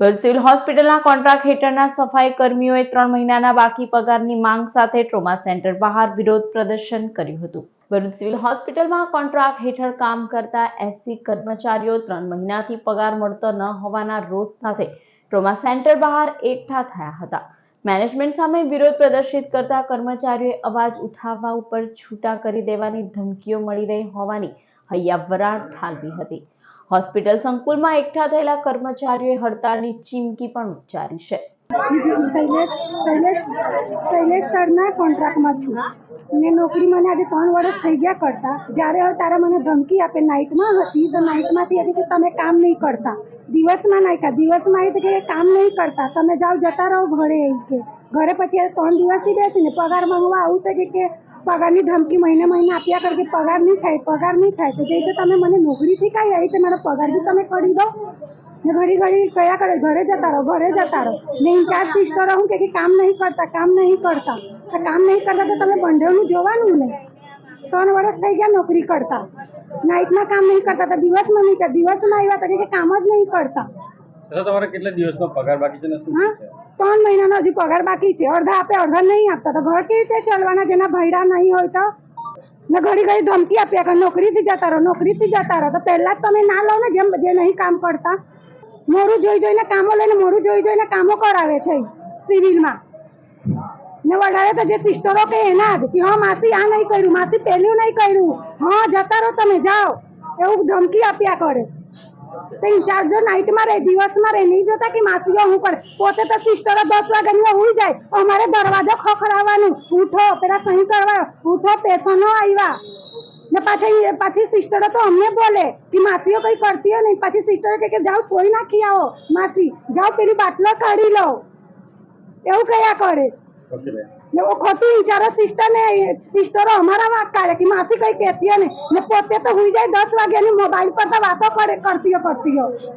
Bharuch civil હોસ્પિટલના contract હેઠળના સફાઈ કર્મીઓએ ત્રણ મહિનાના બાકી પગારની માંગ સાથે ટ્રોમા સેન્ટર બહાર વિરોધ પ્રદર્શન કર્યું હતું. ભરૂચ સિવિલ હોસ્પિટલમાં કોન્ટ્રાક્ટ હેઠળ કામ કરતા એસસી કર્મચારીઓ ત્રણ મહિનાથી પગાર મળતો ન હોવાના રોષ સાથે ટ્રોમા સેન્ટર બહાર એકઠા થયા હતા. મેનેજમેન્ટ સામે વિરોધ પ્રદર્શિત કરતા કર્મચારીઓએ અવાજ ઉઠાવવા ઉપર છૂટા કરી દેવાની ધમકીઓ મળી રહી હોવાની હૈયા વરાળ ઠાલવી હતી. હોસ્પિટલ સંકુલમાં એકઠા થયેલા કર્મચારીઓએ હડતાળની ચીમકી પણ ઉચ્ચારી છે. શૈલેષ સરના કોન્ટ્રાક્ટમાં છું. મેં નોકરી મને આજે ત્રણ વર્ષ થઈ ગયા કરતા. જ્યારે તારે મને ધમકી આપે, નાઇટમાં હતી, તો નાઇટમાંથી હતી કે તમે કામ નહીં કરતા. દિવસમાં નાખ્યા દિવસમાં આવી કે કામ નહીં કરતા. તમે જાઓ, જતા રહો ઘરે કે. ઘરે પછી ત્રણ દિવસથી બેસીને પગાર માંગવા આવું તો કે પગારની ધમકી મહિને મહિને આપ્યા કર કે પગાર નહીં થાય, પગાર નહીં થાય. તો જે રીતે તમે મને નોકરીથી કાંઈ આવી તો મારો પગાર બી તમે કરી દો. ને ઘડી ઘડી કયા કરે? ઘરે જતા રહો, ઘરે જતા રહો. ને ઇન્ચાર્જ સિસ્ટરો હું કે કામ નહીં કરતા, કામ નહીં કરતા. કામ નહીં કરતા તો તમે બંધેનું જોવાનું ને? ત્રણ વર્ષ થઈ ગયા નોકરી કરતા. નાઇટમાં કામ નહીં કરતા, તો દિવસમાં નહીં કરતા દિવસમાં આવ્યા તો કે કામ જ નહીં કરતા. તમારે કેટલા દિવસનો પગાર બાકી છે ને શું છે? ત્રણ મહિનાનો હજી પગાર બાકી છે. અડધા આપે અડધા નહીં આપતા. તો ઘર કેવી રીતે ચાલવાના? જેના ભૈરા નહીં હોય તો? ને ઘડી ઘડી ધમકી આપ્યા કે નોકરીથી જતા રહો નોકરીથી જતા રહો. તો પહેલાં જ તમે ના લો ને જેમ જે નહીં કામ કરતા. મોરું જોઈ જોઈને કામો લઈને મોરું જોઈ જોઈને કામો કરાવે છે સિવિલમાં. ને વધારે તો જે સિસ્ટરો કે એના જ કે હા માસી આ નહીં કર્યું માસી પેલું નહીં કર્યું. હા જતા રહો તમે જાઓ. એવું ધમકી આપ્યા કરે. તો ઇન્ચાર્જો નાઇટમાં રહે, દિવસમાં રહે, નહીં જોતા કે માસીઓ હું કરે? પોતે તો સિસ્ટરો દસ વાગ્યાની ઉઈ જાય. અમારે દરવાજો ખખડાવવાનું. ઉઠો, પેલા સહી કરવા. ઉઠો પેશનો આવ્યા. ને પાછી પાછી સિસ્ટરો તો અમને બોલે કે માસીઓ કઈ કરતી હોય નહીં. પાછી સિસ્ટરો કે જાઓ સોઈ નાખી આવો. માસી, જાઓ, પેલી બાટલો કાઢી લો. એવું કયા કરે? ને ઓ ખોટી વિચારો સિસ્ટર ને સિસ્ટરો અમારા વાત કાઢે કે માસી કઈ કહેતી ને ને પોતે તો હુઈ જાય દસ વાગ્યાની મોબાઈલ પર તો વાતો કરે કરતી હો કરતી હો